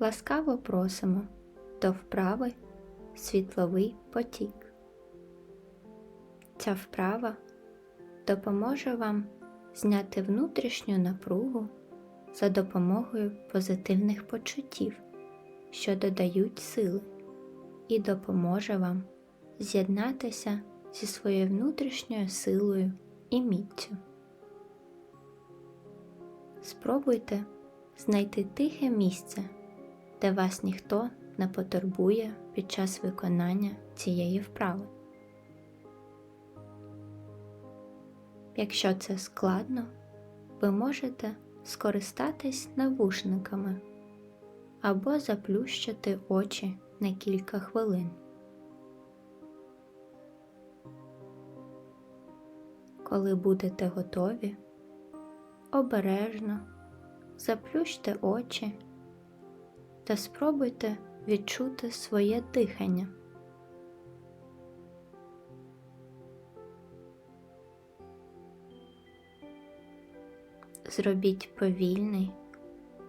ласкаво просимо до вправи світловий потік. Ця вправа допоможе вам зняти внутрішню напругу за допомогою позитивних почуттів, що додають сили, і допоможе вам з'єднатися зі своєю внутрішньою силою і міттю. Спробуйте знайти тихе місце, де вас ніхто не потурбує під час виконання цієї вправи. Якщо це складно, ви можете скористатись навушниками або заплющити очі на кілька хвилин. Коли будете готові, обережно заплющте очі та спробуйте відчути своє дихання. Зробіть повільний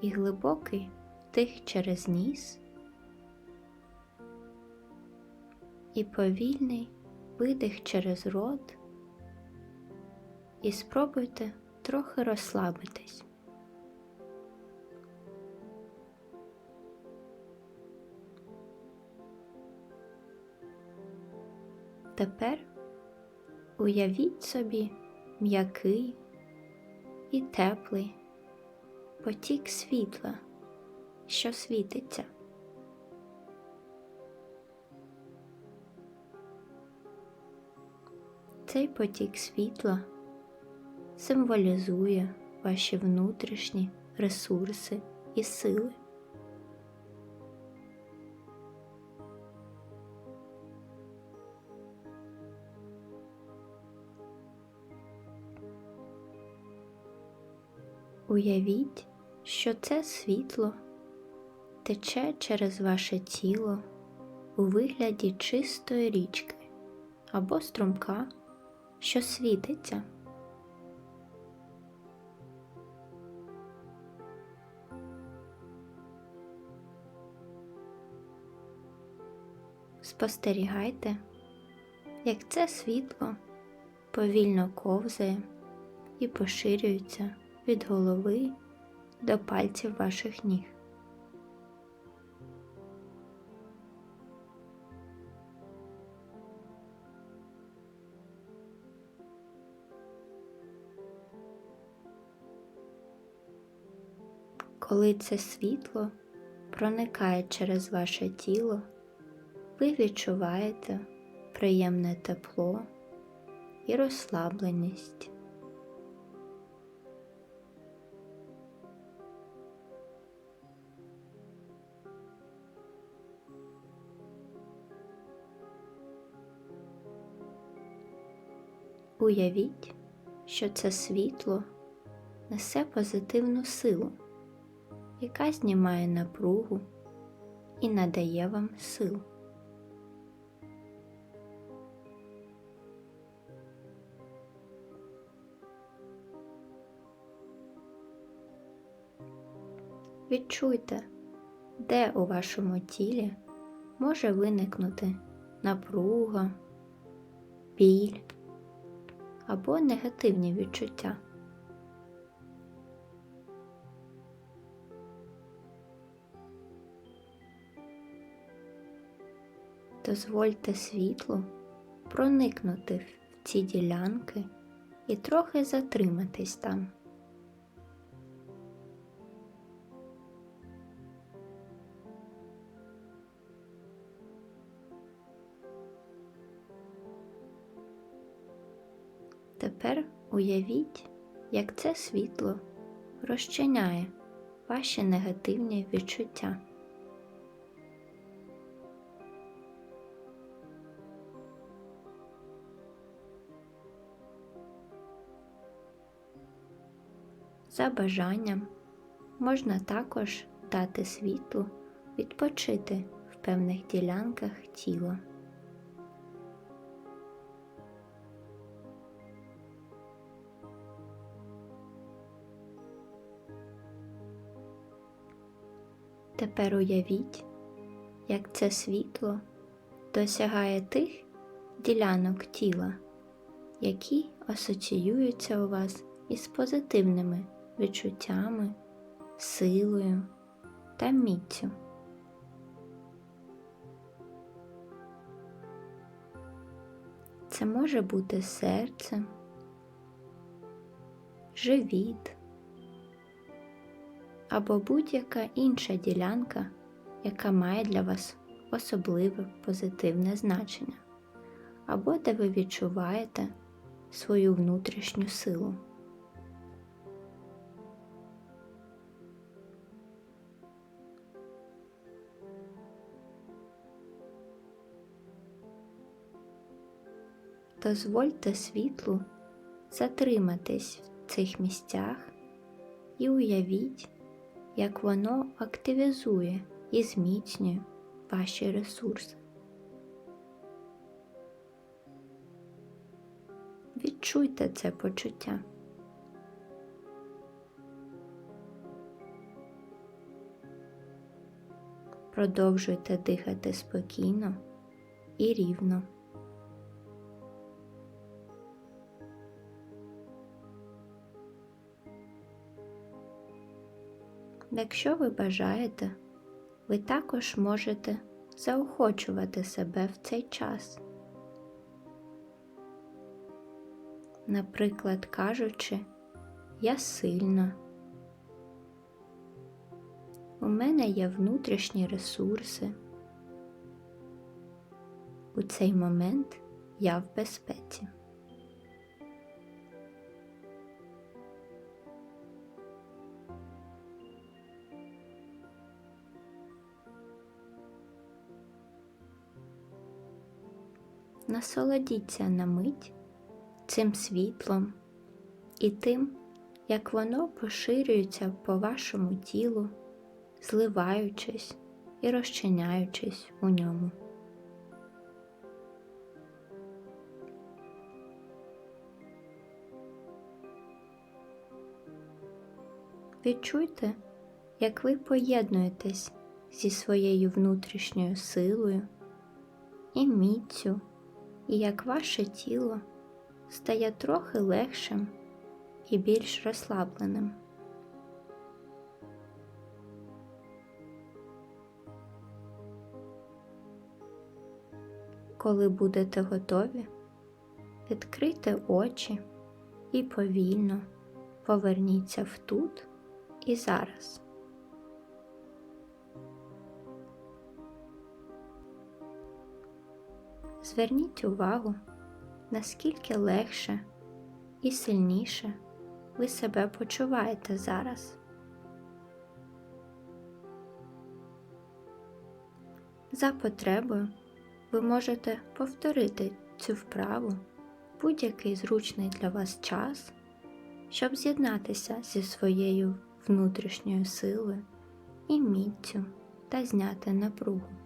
і глибокий вдих через ніс і повільний видих через рот і спробуйте трохи розслабитись. Тепер уявіть собі м'який і теплий потік світла, що світиться. Цей потік світла символізує ваші внутрішні ресурси і сили. Уявіть, що це світло тече через ваше тіло у вигляді чистої річки або струмка, що світиться. Спостерігайте, як це світло повільно ковзає і поширюється від голови до пальців ваших ніг. Коли це світло проникає через ваше тіло, ви відчуваєте приємне тепло і розслабленість. Уявіть, що це світло несе позитивну силу, яка знімає напругу і надає вам сил. Відчуйте, де у вашому тілі може виникнути напруга, біль або негативні відчуття. Дозвольте світлу проникнути в ці ділянки і трохи затриматись там. Тепер уявіть, як це світло розчиняє ваші негативні відчуття. За бажанням можна також дати світлу відпочити в певних ділянках тіла. Тепер уявіть, як це світло досягає тих ділянок тіла, які асоціюються у вас із позитивними відчуттями, силою та міцю. Це може бути серце, живіт або будь-яка інша ділянка, яка має для вас особливе позитивне значення, або де ви відчуваєте свою внутрішню силу. Дозвольте світлу затриматись в цих місцях і уявіть, як воно активізує і зміцнює ваші ресурси. Відчуйте це почуття. Продовжуйте дихати спокійно і рівно. Якщо ви бажаєте, ви також можете заохочувати себе в цей час. Наприклад, кажучи, я сильна, у мене є внутрішні ресурси. У цей момент я в безпеці. Насолодіться на мить цим світлом і тим, як воно поширюється по вашому тілу, зливаючись і розчиняючись у ньому. Відчуйте, як ви поєднуєтесь зі своєю внутрішньою силою і міцю, і як ваше тіло стає трохи легшим і більш розслабленим. Коли будете готові, відкрийте очі і повільно поверніться в тут і зараз. Зверніть увагу, наскільки легше і сильніше ви себе почуваєте зараз. За потребою ви можете повторити цю вправу будь-який зручний для вас час, щоб з'єднатися зі своєю внутрішньою силою і міцю та зняти напругу.